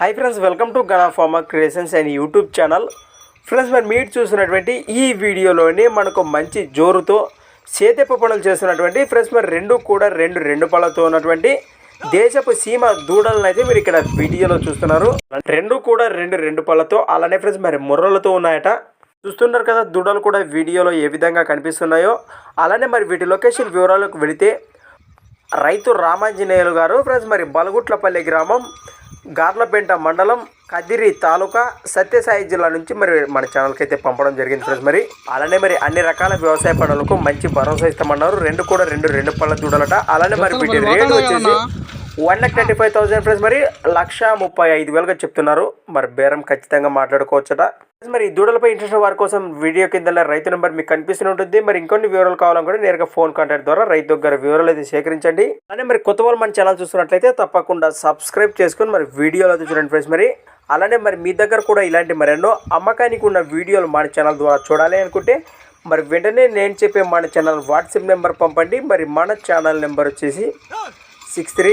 Hi friends welcome to Gana pharma creations and YouTube channel friends మరి మీరు చూసినటువంటి ఈ వీడియోలోని మనకు మంచి జోరుతో సేతెప్ప పనులు చేస్తున్నటువంటి ఫ్రెండ్స్ మరి రెండు కూడా రెండు రెండు పళ్ళతో ఉన్నటువంటి దేశపు సీమ దూడలను అయితే మీరు ఇక్కడ వీడియోలో చూస్తున్నారు. రెండు కూడా రెండు రెండు పళ్ళతో అలానే ఫ్రెండ్స్ మరి ముర్రలతో ఉన్నాయట. చూస్తున్నారు కదా దూడలు కూడా వీడియోలో ఏ విధంగా కనిపిస్తున్నాయో. అలానే మరి వీటి లొకేషన్ వివరాలకు వెళితే రైతు రామాంజనేయులు గారు ఫ్రెండ్స్ మరి బలగుట్లపల్లి గ్రామం గార్లపేంట మండలం కదిరి తాలూకా సత్యసాయి జిల్లా నుంచి మరి మన ఛానల్కి అయితే పంపడం జరిగింది ఫ్రెండ్స్. మరి అలానే మరి అన్ని రకాల వ్యవసాయ పనులకు మంచి భరోసా ఇస్తామన్నారు. రెండు కూడా రెండు రెండు పళ్ళ దూడలట. అలానే మరి వీటి రేటు వచ్చేసి one lakh thirty five thousand friends మరి లక్ష ముప్పై ఐదు వేలుగా చెప్తున్నారు. మరి బేరం ఖచ్చితంగా మాట్లాడుకోవచ్చట. మరి ఈ దూడలపై ఇంట్రెస్ట్ వారి కోసం వీడియో కింద రైతు నెంబర్ మీకు కనిపిస్తూనే ఉంటుంది. మరి ఇంకొన్ని వివరాలు కావాలనుకుంటే నేరుగా ఫోన్ కాంటాక్ట్ ద్వారా రైతు దగ్గర వివరాలు అయితే సేకరించండి. అలానే మరి కొత్త వాళ్ళు మన ఛానల్ చూస్తున్నట్లయితే తప్పకుండా సబ్స్క్రైబ్ చేసుకొని మరి వీడియోలు అయితే చూడండి ఫ్రెండ్స్ మరి. అలానే మరి మీ దగ్గర కూడా ఇలాంటి మరెన్నో అమ్మకానికి ఉన్న వీడియోలు మన ఛానల్ ద్వారా చూడాలి అనుకుంటే మరి వెంటనే నేను చెప్పే మన ఛానల్ వాట్సాప్ నెంబర్ పంపండి. మరి మన ఛానల్ నెంబర్ వచ్చేసి six three